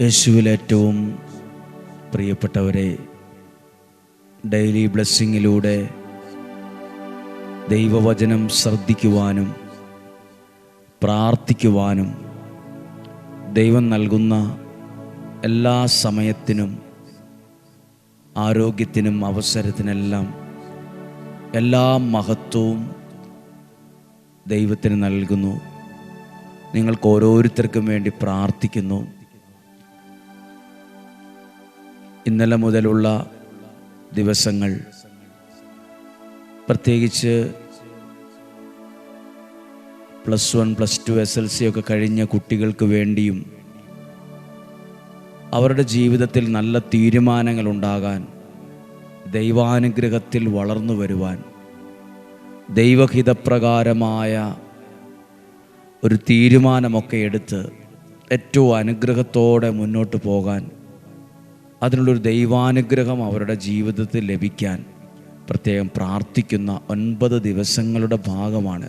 യേശുവിൽ ഏറ്റവും പ്രിയപ്പെട്ടവരെ ഡെയിലി ബ്ലെസ്സിങ്ങിലൂടെ ദൈവവചനം ശ്രദ്ധിക്കുവാനും പ്രാർത്ഥിക്കുവാനും ദൈവം നൽകുന്ന എല്ലാ സമയത്തിനും ആരോഗ്യത്തിനും അവസരത്തിനെല്ലാം എല്ലാ മഹത്വവും ദൈവത്തിന് നൽകുന്നു. നിങ്ങൾക്ക് ഓരോരുത്തർക്കും വേണ്ടി പ്രാർത്ഥിക്കുന്നു. ഇന്നലെ മുതലുള്ള ദിവസങ്ങൾ. പ്രത്യേകിച്ച് plus one plus two S L C ഒക്കെ കഴിഞ്ഞ കുട്ടികൾക്ക് വേണ്ടിയും അവരുടെ ജീവിതത്തിൽ നല്ല തീരുമാനങ്ങൾ ഉണ്ടാകാൻ ദൈവാനുഗ്രഹത്തിൽ വളർന്നു വരുവാൻ ദൈവഹിതപ്രകാരമായ ഒരു തീരുമാനമൊക്കെ എടുത്ത് ഏറ്റവും അനുഗ്രഹത്തോടെ മുന്നോട്ട് പോകാൻ അതിനുള്ളൊരു ദൈവാനുഗ്രഹം അവരുടെ ജീവിതത്തിൽ ലഭിക്കാൻ പ്രത്യേകം പ്രാർത്ഥിക്കുന്ന ഒൻപത് ദിവസങ്ങളുടെ ഭാഗമാണ്.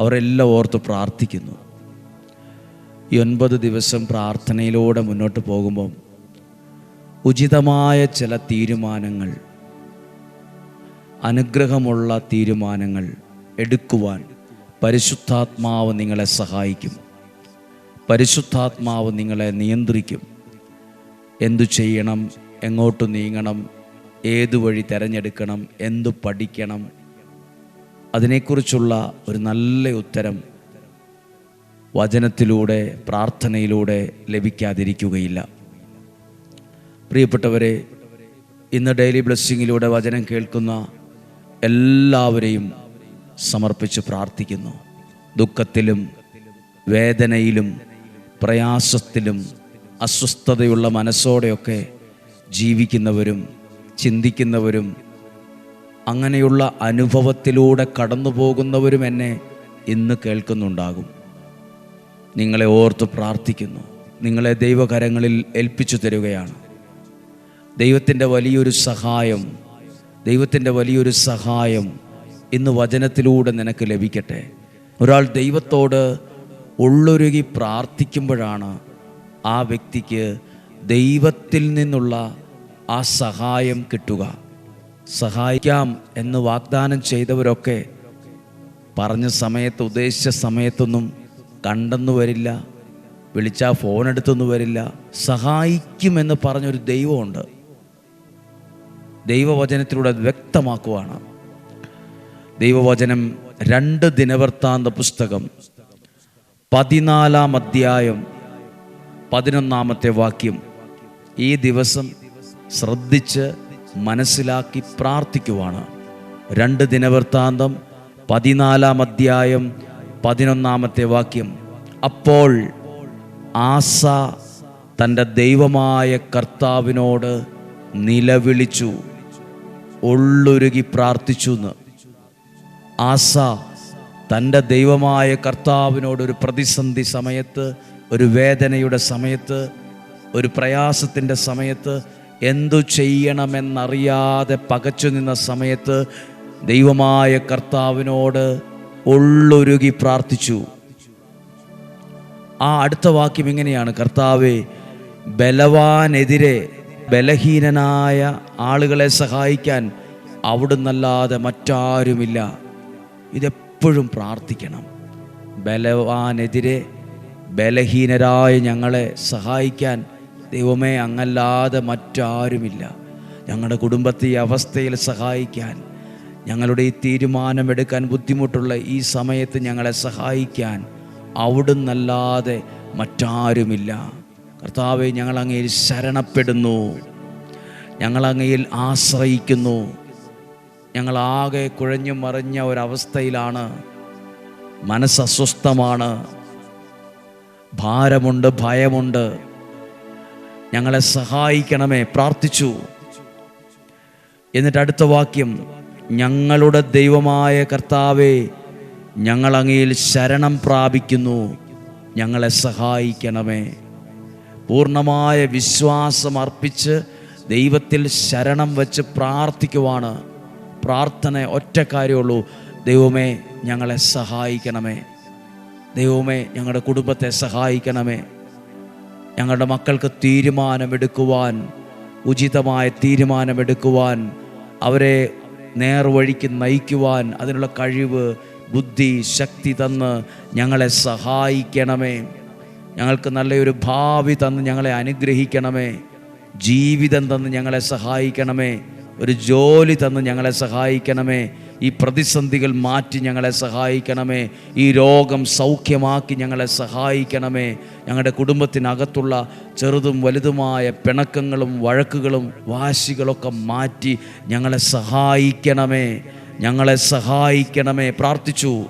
അവരെല്ലാം ഓർത്ത് പ്രാർത്ഥിക്കുന്നു. ഈ ഒൻപത് ദിവസം പ്രാർത്ഥനയിലൂടെ മുന്നോട്ട് പോകുമ്പം ഉചിതമായ ചില തീരുമാനങ്ങൾ അനുഗ്രഹമുള്ള തീരുമാനങ്ങൾ എടുക്കുവാൻ പരിശുദ്ധാത്മാവ് നിങ്ങളെ സഹായിക്കും. പരിശുദ്ധാത്മാവ് നിങ്ങളെ നിയന്ത്രിക്കും. എന്തു ചെയ്യണം? എങ്ങോട്ട് നീങ്ങണം? ഏതു വഴി തിരഞ്ഞെടുക്കണം? എന്തു പഠിക്കണം? അതിനെക്കുറിച്ചുള്ള ഒരു നല്ല ഉത്തരം വചനത്തിലൂടെ പ്രാർത്ഥനയിലൂടെ ലഭിക്കാതിരിക്കുകയില്ല. പ്രിയപ്പെട്ടവരെ ഇന്ന് ഡെയിലി ബ്ലെസ്സിങ്ങിലൂടെ വചനം കേൾക്കുന്ന എല്ലാവരെയും സമർപ്പിച്ച് പ്രാർത്ഥിക്കുന്നു. ദുഃഖത്തിലും വേദനയിലും പ്രയാസത്തിലും അസ്വസ്ഥതയുള്ള മനസ്സോടെയൊക്കെ ജീവിക്കുന്നവരും ചിന്തിക്കുന്നവരും അങ്ങനെയുള്ള അനുഭവത്തിലൂടെ കടന്നു പോകുന്നവരും എന്നെ ഇന്ന് കേൾക്കുന്നുണ്ടാകും. നിങ്ങളെ ഓർത്ത് പ്രാർത്ഥിക്കുന്നു. നിങ്ങളെ ദൈവകരങ്ങളിൽ ഏൽപ്പിച്ചു തരികയാണ്. ദൈവത്തിന്റെ വലിയൊരു സഹായം ദൈവത്തിന്റെ വലിയൊരു സഹായം ഇന്ന് വചനത്തിലൂടെ നിനക്ക് ലഭിക്കട്ടെ. ഒരാൾ ദൈവത്തോട് ഉള്ളൊരുകി പ്രാർത്ഥിക്കുമ്പോഴാണ് ആ വ്യക്തിക്ക് ദൈവത്തിൽ നിന്നുള്ള ആ സഹായം കിട്ടുക. സഹായിക്കാം എന്ന് വാഗ്ദാനം ചെയ്തവരൊക്കെ പറഞ്ഞ സമയത്ത് ഉദ്ദേശിച്ച സമയത്തൊന്നും കണ്ടെന്നു വരില്ല. വിളിച്ചാൽ ഫോൺ എടുത്തൊന്നും വരില്ല. സഹായിക്കുമെന്ന് പറഞ്ഞൊരു ദൈവമുണ്ട്. ദൈവവചനത്തിലൂടെ വ്യക്തമാക്കുവാണ്. ദൈവവചനം രണ്ട് ദിനവൃത്താന്ത പുസ്തകം പതിനാലാം അധ്യായം പതിനൊന്നാമത്തെ വാക്യം. ഈ ദിവസം ശ്രദ്ധിച്ച് മനസ്സിലാക്കി പ്രാർത്ഥിക്കുവാണ്. രണ്ട് ദിനവൃത്താന്തം പതിനാലാം അധ്യായം പതിനൊന്നാമത്തെ വാക്യം. അപ്പോൾ ആസ തന്റെ ദൈവമായ കർത്താവിനോട് നിലവിളിച്ചു. ഉള്ളൊരുകി പ്രാർത്ഥിച്ചു എന്ന് ആസ തന്റെ ദൈവമായ കർത്താവിനോട് ഒരു പ്രതിസന്ധി സമയത്ത് ഒരു വേദനയുടെ സമയത്ത് ഒരു പ്രയാസത്തിന്റെ സമയത്ത് എന്തു ചെയ്യണമെന്നറിയാതെ പകച്ചു നിന്ന സമയത്ത് ദൈവമായ കർത്താവിനോട് ഉള്ളൊരുകി പ്രാർത്ഥിച്ചു. ആ അടുത്ത വാക്യം ഇങ്ങനെയാണ്. കർത്താവെ ബലവാനെതിരെ ബലഹീനനായ ആളുകളെ സഹായിക്കാൻ അവിടുന്നല്ലാതെ മറ്റാരുമില്ല. ഇതെപ്പോഴും പ്രാർത്ഥിക്കണം. ബലവാനെതിരെ ബലഹീനരായ ഞങ്ങളെ സഹായിക്കാൻ ദൈവമേ അങ്ങല്ലാതെ മറ്റാരുമില്ല. ഞങ്ങളുടെ കുടുംബത്തെ ഈ അവസ്ഥയിൽ സഹായിക്കാൻ ഞങ്ങളുടെ ഈ തീരുമാനമെടുക്കാൻ ബുദ്ധിമുട്ടുള്ള ഈ സമയത്ത് ഞങ്ങളെ സഹായിക്കാൻ അവിടുന്നല്ലാതെ മറ്റാരുമില്ല. കർത്താവെ ഞങ്ങൾ അങ്ങയിൽ ശരണപ്പെടുന്നു. ഞങ്ങൾ അങ്ങയിൽ ആശ്രയിക്കുന്നു. ഞങ്ങളാകെ കുഴഞ്ഞു മറിഞ്ഞ ഒരവസ്ഥയിലാണ് മനസ്സസ്വസ്ഥമാണ്. ഭാരമുണ്ട് ഭയമുണ്ട്. ഞങ്ങളെ സഹായിക്കണമേ പ്രാർത്ഥിച്ചു. എന്നിട്ട് അടുത്ത വാക്യം ഞങ്ങളുടെ ദൈവമായ കർത്താവെ ഞങ്ങൾ അങ്ങയിൽ ശരണം പ്രാപിക്കുന്നു. ഞങ്ങളെ സഹായിക്കണമേ. പൂർണമായ വിശ്വാസം അർപ്പിച്ച് ദൈവത്തിൽ ശരണം വെച്ച് പ്രാർത്ഥിക്കുവാണ്. പ്രാർത്ഥന ഒറ്റ കാര്യമുള്ളൂ ദൈവമേ ഞങ്ങളെ സഹായിക്കണമേ. ദൈവമേ ഞങ്ങളുടെ കുടുംബത്തെ സഹായിക്കണമേ. ഞങ്ങളുടെ മക്കൾക്ക് തീരുമാനമെടുക്കുവാൻ ഉചിതമായ തീരുമാനമെടുക്കുവാൻ അവരെ നേർവഴിക്ക് നയിക്കുവാൻ അതിനുള്ള കഴിവ് ബുദ്ധി ശക്തി തന്ന് ഞങ്ങളെ സഹായിക്കണമേ. ഞങ്ങൾക്ക് നല്ലൊരു ഭാവി തന്ന് ഞങ്ങളെ അനുഗ്രഹിക്കണമേ. ജീവിതം തന്ന് ഞങ്ങളെ സഹായിക്കണമേ. ഒരു ജോലി തന്ന് ഞങ്ങളെ സഹായിക്കണമേ. ഈ പ്രതിസന്ധികൾ മാറ്റി ഞങ്ങളെ സഹായിക്കണമേ. ഈ രോഗം സൗഖ്യമാക്കി ഞങ്ങളെ സഹായിക്കണമേ. ഞങ്ങളുടെ കുടുംബത്തിനകത്തുള്ള ചെറുതും വലുതുമായ പിണക്കങ്ങളും വഴക്കുകളും വാശികളൊക്കെ മാറ്റി ഞങ്ങളെ സഹായിക്കണമേ. ഞങ്ങളെ സഹായിക്കണമേ. പ്രാർത്ഥിച്ചു.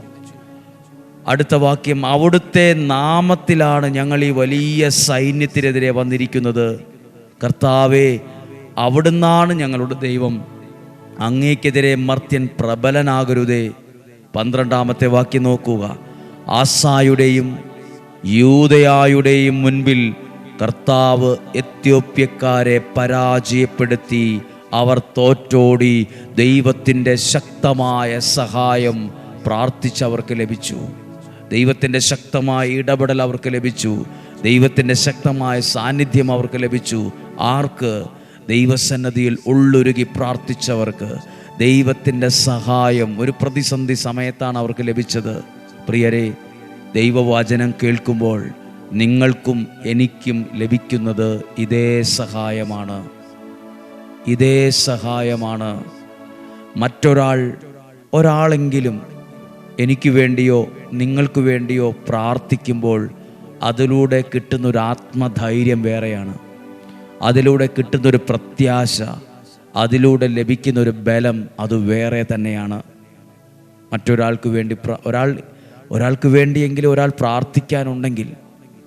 അടുത്ത വാക്യം അവിടുത്തെ നാമത്തിലാണ് ഞങ്ങൾ ഈ വലിയ സൈന്യത്തിനെതിരെ വന്നിരിക്കുന്നത്. കർത്താവേ അവിടുന്നാണ് ഞങ്ങളുടെ ദൈവം. അങ്ങേക്കെതിരെ മർത്യൻ പ്രബലനാകരുതേ. പന്ത്രണ്ടാമത്തെ വാക്യം നോക്കുക. ആസായുടെയും യൂതയായുടെയും മുൻപിൽ കർത്താവ് എത്യോപ്യക്കാരെ പരാജയപ്പെടുത്തി അവർ തോറ്റോടി ദൈവത്തിന്റെ ശക്തമായ സഹായം പ്രാർത്ഥിച്ചവർക്ക് ലഭിച്ചു. ദൈവത്തിന്റെ ശക്തമായ ഇടപെടൽ അവർക്ക് ലഭിച്ചു. ദൈവത്തിന്റെ ശക്തമായ സാന്നിധ്യം അവർക്ക് ലഭിച്ചു. ആർക്ക്? ദൈവസന്നദ്ധിയിൽ ഉള്ളൊരുകി പ്രാർത്ഥിച്ചവർക്ക് ദൈവത്തിന്റെ സഹായം ഒരു പ്രതിസന്ധി സമയത്താണ് അവർക്ക് ലഭിച്ചത്. പ്രിയരെ ദൈവവചനം കേൾക്കുമ്പോൾ നിങ്ങൾക്കും എനിക്കും ലഭിക്കുന്നത് ഇതേ സഹായമാണ്. ഇതേ സഹായമാണ്. മറ്റൊരാൾ ഒരാളെങ്കിലും എനിക്ക് വേണ്ടിയോ നിങ്ങൾക്ക് വേണ്ടിയോ പ്രാർത്ഥിക്കുമ്പോൾ അതിലൂടെ കിട്ടുന്നൊരു ആത്മധൈര്യം വേറെയാണ്. അതിലൂടെ കിട്ടുന്നൊരു പ്രത്യാശ അതിലൂടെ ലഭിക്കുന്നൊരു ബലം അത് വേറെ തന്നെയാണ്. മറ്റൊരാൾക്ക് വേണ്ടി ഒരാൾ ഒരാൾക്ക് വേണ്ടിയെങ്കിലും ഒരാൾ പ്രാർത്ഥിക്കാനുണ്ടെങ്കിൽ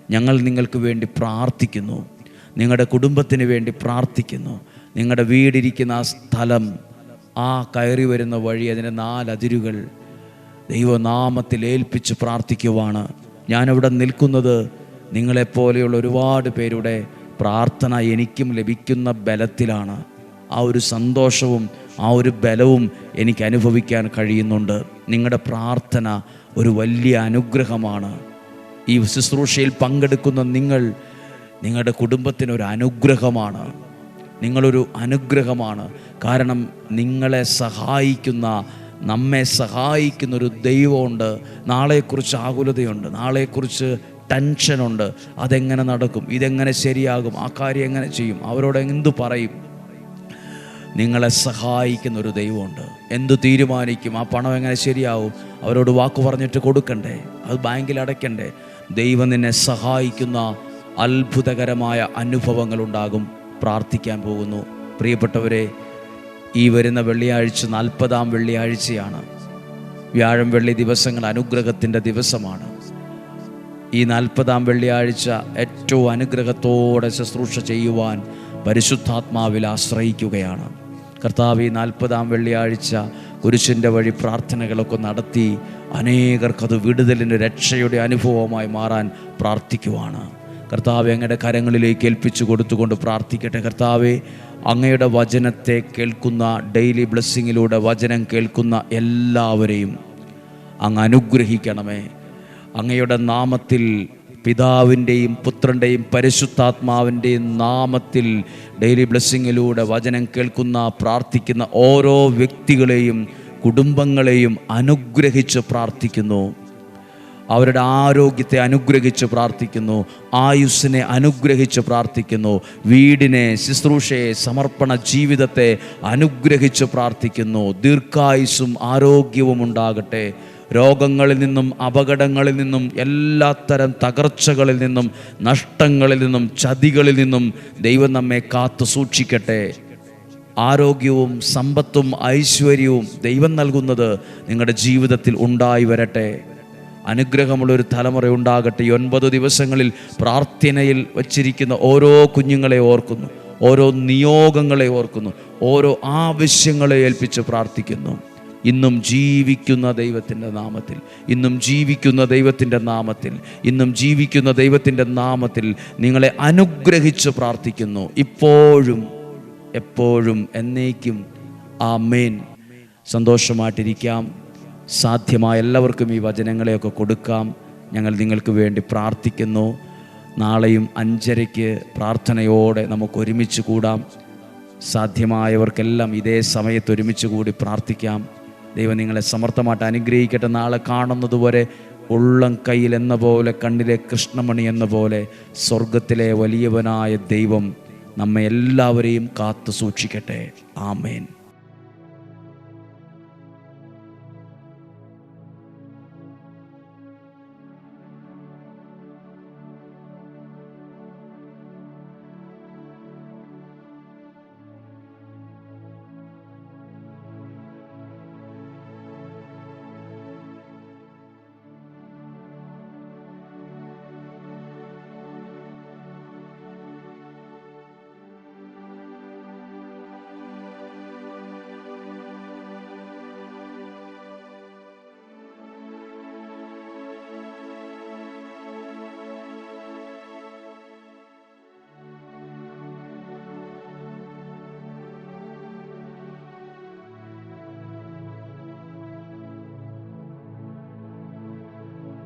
ഞങ്ങൾ നിങ്ങൾക്ക് വേണ്ടി പ്രാർത്ഥിക്കുന്നു. നിങ്ങളുടെ കുടുംബത്തിന് വേണ്ടി പ്രാർത്ഥിക്കുന്നു. നിങ്ങളുടെ വീടിരിക്കുന്ന ആ സ്ഥലം ആ കയറി വരുന്ന വഴി അതിന്റെ നാലതിരുകൾ ദൈവനാമത്തിൽ ഏൽപ്പിച്ച് പ്രാർത്ഥിക്കുവാണ്. ഞാനിവിടെ നിൽക്കുന്നത് നിങ്ങളെപ്പോലെയുള്ള ഒരുപാട് പേരുടെ പ്രാർത്ഥന എനിക്കും ലഭിക്കുന്ന ബലത്തിലാണ്. ആ ഒരു സന്തോഷവും ആ ഒരു ബലവും എനിക്ക് അനുഭവിക്കാൻ കഴിയുന്നുണ്ട്. നിങ്ങളുടെ പ്രാർത്ഥന ഒരു വലിയ അനുഗ്രഹമാണ്. ഈ ശുശ്രൂഷയിൽ പങ്കെടുക്കുന്ന നിങ്ങൾ നിങ്ങളുടെ കുടുംബത്തിനൊരു അനുഗ്രഹമാണ്. നിങ്ങളൊരു അനുഗ്രഹമാണ്. കാരണം നിങ്ങളെ സഹായിക്കുന്ന നമ്മെ സഹായിക്കുന്നൊരു ദൈവമുണ്ട്. നാളെക്കുറിച്ച് ആകുലതയുണ്ട്. നാളെക്കുറിച്ച് ടെൻഷനുണ്ട്. അതെങ്ങനെ നടക്കും? ഇതെങ്ങനെ ശരിയാകും? ആ കാര്യം എങ്ങനെ ചെയ്യും? അവരോട് എന്തു പറയും? നിങ്ങളെ സഹായിക്കുന്ന ഒരു ദൈവമുണ്ട്. എന്തു തീരുമാനിക്കും? ആ പണം എങ്ങനെ ശരിയാവും? അവരോട് വാക്ക് പറഞ്ഞിട്ട് കൊടുക്കണ്ടേ? അത് ബാങ്കിൽ അടയ്ക്കണ്ടേ? ദൈവം നിന്നെ സഹായിക്കുന്ന അത്ഭുതകരമായ അനുഭവങ്ങൾ ഉണ്ടാകും. പ്രാർത്ഥിക്കാൻ പോകുന്നു. പ്രിയപ്പെട്ടവരെ ഈ വരുന്ന വെള്ളിയാഴ്ച നാൽപ്പതാം വെള്ളിയാഴ്ചയാണ്. വ്യാഴം വെള്ളി ദിവസങ്ങൾ അനുഗ്രഹത്തിന്റെ ദിവസമാണ്. ഈ നാൽപ്പതാം വെള്ളിയാഴ്ച ഏറ്റവും അനുഗ്രഹത്തോടെ ശുശ്രൂഷ ചെയ്യുവാൻ പരിശുദ്ധാത്മാവിൽ ആശ്രയിക്കുകയാണ്. കർത്താവ് ഈ നാൽപ്പതാം വെള്ളിയാഴ്ച കുരിശിന്റെ വഴി പ്രാർത്ഥനകളൊക്കെ നടത്തി അനേകർക്കത് വിടുതലിന്റെ രക്ഷയുടെ അനുഭവമായി മാറാൻ പ്രാർത്ഥിക്കുവാണ്. കർത്താവ് അങ്ങയുടെ കരങ്ങളിലേക്ക് ഏൽപ്പിച്ചു കൊടുത്തുകൊണ്ട് പ്രാർത്ഥിക്കട്ടെ. കർത്താവെ അങ്ങയുടെ വചനത്തെ കേൾക്കുന്ന ഡെയിലി ബ്ലെസ്സിങ്ങിലൂടെ വചനം കേൾക്കുന്ന എല്ലാവരെയും അങ്ങ് അനുഗ്രഹിക്കണമേ. അങ്ങയുടെ നാമത്തിൽ പിതാവിന്റെയും പുത്രന്റെയും പരിശുദ്ധാത്മാവിന്റെയും നാമത്തിൽ ഡെയിലി ബ്ലെസ്സിങ്ങിലൂടെ വചനം കേൾക്കുന്ന പ്രാർത്ഥിക്കുന്ന ഓരോ വ്യക്തികളെയും കുടുംബങ്ങളെയും അനുഗ്രഹിച്ച് പ്രാർത്ഥിക്കുന്നു. അവരുടെ ആരോഗ്യത്തെ അനുഗ്രഹിച്ച് പ്രാർത്ഥിക്കുന്നു. ആയുസ്സിനെ അനുഗ്രഹിച്ച് പ്രാർത്ഥിക്കുന്നു. വീടിനെ ശുശ്രൂഷയെ സമർപ്പണ ജീവിതത്തെ അനുഗ്രഹിച്ച് പ്രാർത്ഥിക്കുന്നു. ദീർഘായുസ്സും ആരോഗ്യവും ഉണ്ടാകട്ടെ. രോഗങ്ങളിൽ നിന്നും അപകടങ്ങളിൽ നിന്നും എല്ലാത്തരം തകർച്ചകളിൽ നിന്നും നഷ്ടങ്ങളിൽ നിന്നും ചതികളിൽ നിന്നും ദൈവം നമ്മെ കാത്തു സൂക്ഷിക്കട്ടെ. ആരോഗ്യവും സമ്പത്തും ഐശ്വര്യവും ദൈവം നൽകുന്നത് നിങ്ങളുടെ ജീവിതത്തിൽ ഉണ്ടായി വരട്ടെ. അനുഗ്രഹമുള്ളൊരു തലമുറ ഉണ്ടാകട്ടെ. ഒൻപത് ദിവസങ്ങളിൽ പ്രാർത്ഥനയിൽ വച്ചിരിക്കുന്ന ഓരോ കുഞ്ഞുങ്ങളെ ഓർക്കുന്നു. ഓരോ നിയോഗങ്ങളെ ഓർക്കുന്നു. ഓരോ ആവശ്യങ്ങളെ ഏൽപ്പിച്ച് പ്രാർത്ഥിക്കുന്നു. ഇന്നും ജീവിക്കുന്ന ദൈവത്തിന്റെ നാമത്തിൽ ഇന്നും ജീവിക്കുന്ന ദൈവത്തിന്റെ നാമത്തിൽ ഇന്നും ജീവിക്കുന്ന ദൈവത്തിന്റെ നാമത്തിൽ നിങ്ങളെ അനുഗ്രഹിച്ച് പ്രാർത്ഥിക്കുന്നു. ഇപ്പോഴും എപ്പോഴും എന്നേക്കും ആ മേൻ സന്തോഷമായിട്ടിരിക്കാം. സാധ്യമായ എല്ലാവർക്കും ഈ വചനങ്ങളെയൊക്കെ കൊടുക്കാം. ഞങ്ങൾ നിങ്ങൾക്ക് വേണ്ടി പ്രാർത്ഥിക്കുന്നു. നാളെയും അഞ്ചരയ്ക്ക് പ്രാർത്ഥനയോടെ നമുക്ക് ഒരുമിച്ച് കൂടാം. സാധ്യമായവർക്കെല്ലാം ഇതേ സമയത്ത് ഒരുമിച്ച് കൂടി പ്രാർത്ഥിക്കാം. ദൈവം നിങ്ങളെ സമർത്ഥമായിട്ട് അനുഗ്രഹിക്കട്ടെ. നാളെ കാണുന്നത് വരെ ഉള്ളം കയ്യിൽ എന്ന പോലെ കണ്ണിലെ കൃഷ്ണമണി എന്ന പോലെ സ്വർഗത്തിലെ വലിയവനായ ദൈവം നമ്മെ എല്ലാവരെയും കാത്തു സൂക്ഷിക്കട്ടെ. ആമേൻ.